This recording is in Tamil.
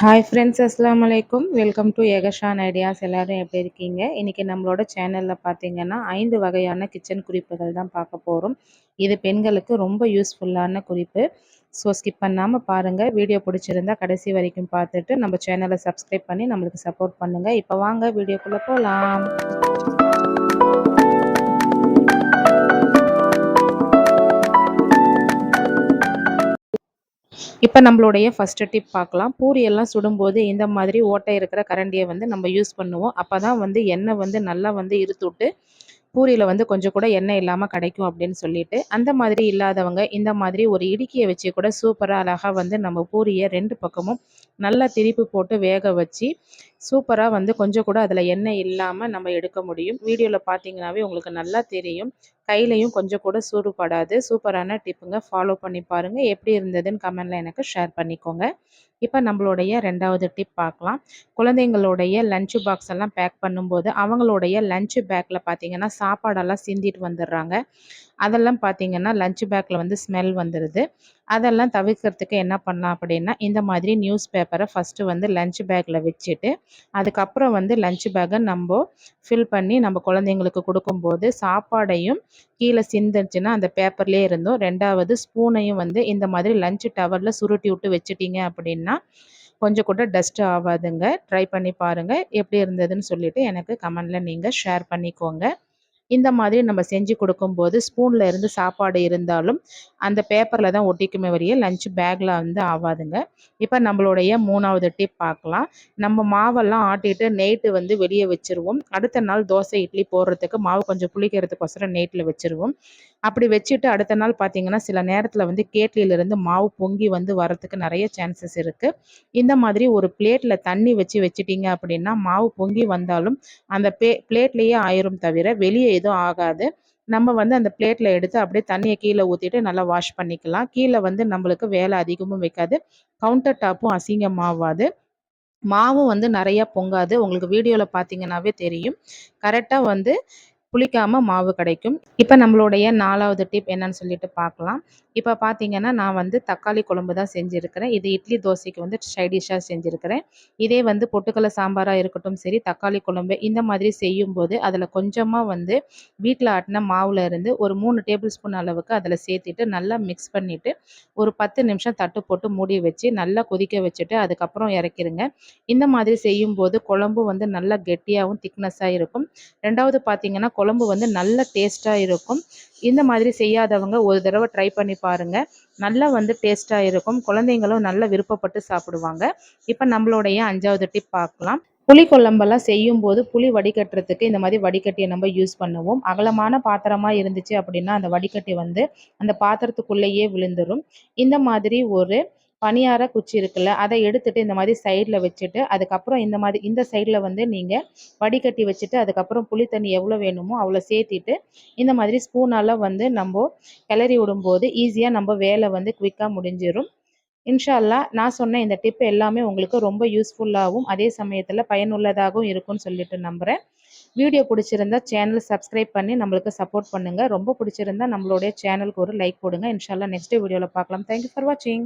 ஹாய் ஃப்ரெண்ட்ஸ் அஸ்லாம் வலைக்கும் வெல்கம் டு ஏகஷான் ஐடியாஸ் எல்லோரும் எப்படி இருக்கீங்க? இன்றைக்கி நம்மளோட சேனலில் பார்த்தீங்கன்னா ஐந்து வகையான கிச்சன் குறிப்புகள் தான் பார்க்க போகிறோம் இது பெண்களுக்கு ரொம்ப யூஸ்ஃபுல்லான குறிப்பு. ஸோ ஸ்கிப் பண்ணாமல் பாருங்கள் வீடியோ பிடிச்சிருந்தா கடைசி வரைக்கும் பார்த்துட்டு நம்ம சேனலை சப்ஸ்கிரைப் பண்ணி நம்மளுக்கு சப்போர்ட் பண்ணுங்கள் இப்போ வாங்க வீடியோக்குள்ளே போகலாம் இப்போ நம்மளுடைய ஃபஸ்ட்டு டிப் பார்க்கலாம். பூரியெல்லாம் சுடும்போது இந்த மாதிரி ஓட்டை இருக்கிற கரண்டியை வந்து நம்ம யூஸ் பண்ணுவோம். அப்போ தான் வந்து எண்ணெய் வந்து நல்லா வந்து இருத்துவிட்டு பூரியில் வந்து கொஞ்சம் கூட எண்ணெய் இல்லாமல் கிடைக்கும் அப்படின்னு சொல்லிட்டு அந்த மாதிரி இல்லாதவங்க இந்த மாதிரி ஒரு இடுக்கியை வச்சு கூட சூப்பராக அழகாக வந்து நம்ம பூரியை ரெண்டு பக்கமும் நல்லா திருப்பி போட்டு வேக வச்சு சூப்பராக வந்து கொஞ்சம் கூட அதில் எண்ணெய் இல்லாமல் நம்ம எடுக்க முடியும். வீடியோவில் பார்த்தீங்கன்னாவே உங்களுக்கு நல்லா தெரியும். கையிலையும் கொஞ்சம் கூட சூடுபடாது. சூப்பரான டிப்புங்க. ஃபாலோ பண்ணி பாருங்கள் எப்படி இருந்ததுன்னு கமெண்டில் எனக்கு ஷேர் பண்ணிக்கோங்க. இப்போ நம்மளுடைய ரெண்டாவது டிப் பார்க்கலாம் குழந்தைங்களுடைய லஞ்சு பாக்ஸ் எல்லாம் பேக் பண்ணும்போது அவங்களுடைய லஞ்சு பேக்கில் பார்த்தீங்கன்னா சாப்பாடெல்லாம் சிந்திட்டு வந்துடுறாங்க. அதெல்லாம் பார்த்தீங்கன்னா லஞ்ச் பேக்கில் வந்து ஸ்மெல் வந்துடுது அதெல்லாம் தவிர்க்கிறதுக்கு என்ன பண்ணலாம் அப்படின்னா இந்த மாதிரி நியூஸ் பேப்பரை ஃபஸ்ட்டு வந்து லஞ்ச் பேக்கில் வச்சுட்டு அதுக்கப்புறம் வந்து லஞ்ச் பேக்கை நம்ம ஃபில் பண்ணி நம்ம குழந்தைங்களுக்கு கொடுக்கும்போது சாப்பாடையும் கீழே சிந்துச்சுன்னா அந்த பேப்பர்லேயே இருந்தும் ரெண்டாவது ஸ்பூனையும் வந்து இந்த மாதிரி லஞ்ச் டவரில் சுருட்டி விட்டு வச்சுட்டிங்க அப்படின்னா கொஞ்சம் கூட டஸ்ட்டு ஆகாதுங்க. ட்ரை பண்ணி பாருங்கள் எப்படி இருந்ததுன்னு சொல்லிவிட்டு எனக்கு கமெண்டில் நீங்கள் ஷேர் பண்ணிக்கோங்க. இந்த மாதிரி நம்ம செஞ்சு கொடுக்கும்போது ஸ்பூனில் இருந்து சாப்பாடு இருந்தாலும் அந்த பேப்பரில் தான் ஒட்டிக்குமே வரைய லஞ்ச் பேக்கில் வந்து ஆகாதுங்க இப்போ நம்மளுடைய மூணாவது டிப் பார்க்கலாம். நம்ம மாவெல்லாம் ஆட்டிட்டு நைட்டு வந்து வெளியே வச்சுருவோம். அடுத்த நாள் தோசை இட்லி போடுறதுக்கு மாவு கொஞ்சம் புளிக்கிறதுக்கோசரம் நைட்டில் வச்சுருவோம். அப்படி வச்சுட்டு அடுத்த நாள் பார்த்தீங்கன்னா சில நேரத்தில் வந்து கேட்லியிலேருந்து மாவு பொங்கி வந்து வரத்துக்கு நிறைய சான்சஸ் இருக்குது இந்த மாதிரி ஒரு பிளேட்டில் தண்ணி வச்சு வச்சுட்டிங்க அப்படின்னா மாவு பொங்கி வந்தாலும் அந்த பே பிளேட்லேயே ஆயிரும் தவிர வெளியே எதுவும் ஆகாது. நம்ம வந்து அந்த பிளேட்டில் எடுத்து அப்படியே தண்ணியை கீழே ஊற்றிட்டு நல்லா வாஷ் பண்ணிக்கலாம். கீழே வந்து நம்மளுக்கு வேலை அதிகமும் வைக்காது. கவுண்டர் டாப்பும் அசிங்கமாகாது மாவும் வந்து நிறையா பொங்காது. உங்களுக்கு வீடியோவில் பார்த்தீங்கன்னாவே தெரியும். கரெக்டாக வந்து புளிக்காமல் மாவு கிடைக்கும். இப்போ நம்மளுடைய நாலாவது டிப் என்னன்னு சொல்லிட்டு பார்க்கலாம். இப்போ பார்த்தீங்கன்னா நான் வந்து தக்காளி குழம்பு தான் செஞ்சுருக்கிறேன். இது இட்லி தோசைக்கு வந்து சைடிஷாக செஞ்சுருக்கிறேன். இதே வந்து பொட்டுக்கலை சாம்பாராக இருக்கட்டும் சரி தக்காளி குழம்பு இந்த மாதிரி செய்யும்போது அதில் கொஞ்சமாக வந்து வீட்டில் ஆட்டின மாவில் இருந்து ஒரு மூணு டேபிள் ஸ்பூன் அளவுக்கு அதில் சேர்த்துட்டு நல்லா மிக்ஸ் பண்ணிவிட்டு ஒரு பத்து நிமிஷம் தட்டு போட்டு மூடி வச்சு நல்லா கொதிக்க வச்சுட்டு அதுக்கப்புறம் இறக்கிருங்க. இந்த மாதிரி செய்யும்போது குழம்பு வந்து நல்லா கெட்டியாகவும் திக்னஸாக இருக்கும். ரெண்டாவது பார்த்தீங்கன்னா குழம்பு வந்து நல்ல டேஸ்ட்டாக இருக்கும். இந்த மாதிரி செய்யாதவங்க ஒரு தடவை ட்ரை பண்ணி பாருங்கள் நல்லா வந்து டேஸ்ட்டாக இருக்கும். குழந்தைங்களும் நல்லா விருப்பப்பட்டு சாப்பிடுவாங்க. இப்போ நம்மளுடைய அஞ்சாவது டிப் பார்க்கலாம். புளி கொழம்பெல்லாம் செய்யும் போது புளி வடிகட்டுறதுக்கு இந்த மாதிரி வடிகட்டியை நம்ம யூஸ் பண்ணுவோம். அகலமான பாத்திரமாக இருந்துச்சு அப்படின்னா அந்த வடிகட்டி வந்து அந்த பாத்திரத்துக்குள்ளேயே விழுந்துடும் இந்த மாதிரி ஒரு பனியார குச்சி இருக்குல்ல அதை எடுத்துட்டு இந்த மாதிரி சைடில் வச்சுட்டு அதுக்கப்புறம் இந்த மாதிரி இந்த சைடில் வந்து நீங்கள் வடிகட்டி வச்சுட்டு அதுக்கப்புறம் புளி தண்ணி எவ்வளோ வேணுமோ அவ்வளோ சேர்த்திட்டு இந்த மாதிரி ஸ்பூனால் வந்து நம்ம கிளறி விடும்போது ஈஸியாக நம்ம வேலை வந்து குவிக்காக முடிஞ்சிடும் இன்ஷால்லா நான் சொன்ன இந்த டிப் எல்லாமே உங்களுக்கு ரொம்ப யூஸ்ஃபுல்லாகவும் அதே சமயத்தில் பயனுள்ளதாகவும் இருக்கும்னு சொல்லிட்டு நம்புகிறேன் வீடியோ பிடிச்சிருந்தா சேனல் சப்ஸ்கிரைப் பண்ணி நம்மளுக்கு சப்போர்ட் பண்ணுங்கள் ரொம்ப பிடிச்சிருந்தா நம்மளுடைய சேனலுக்கு ஒரு லைக் போடுங்க. இன்ஷால்லா நெக்ஸ்ட் வீடியோவில் பார்க்கலாம். தேங்க்யூ ஃபார் வாட்சிங்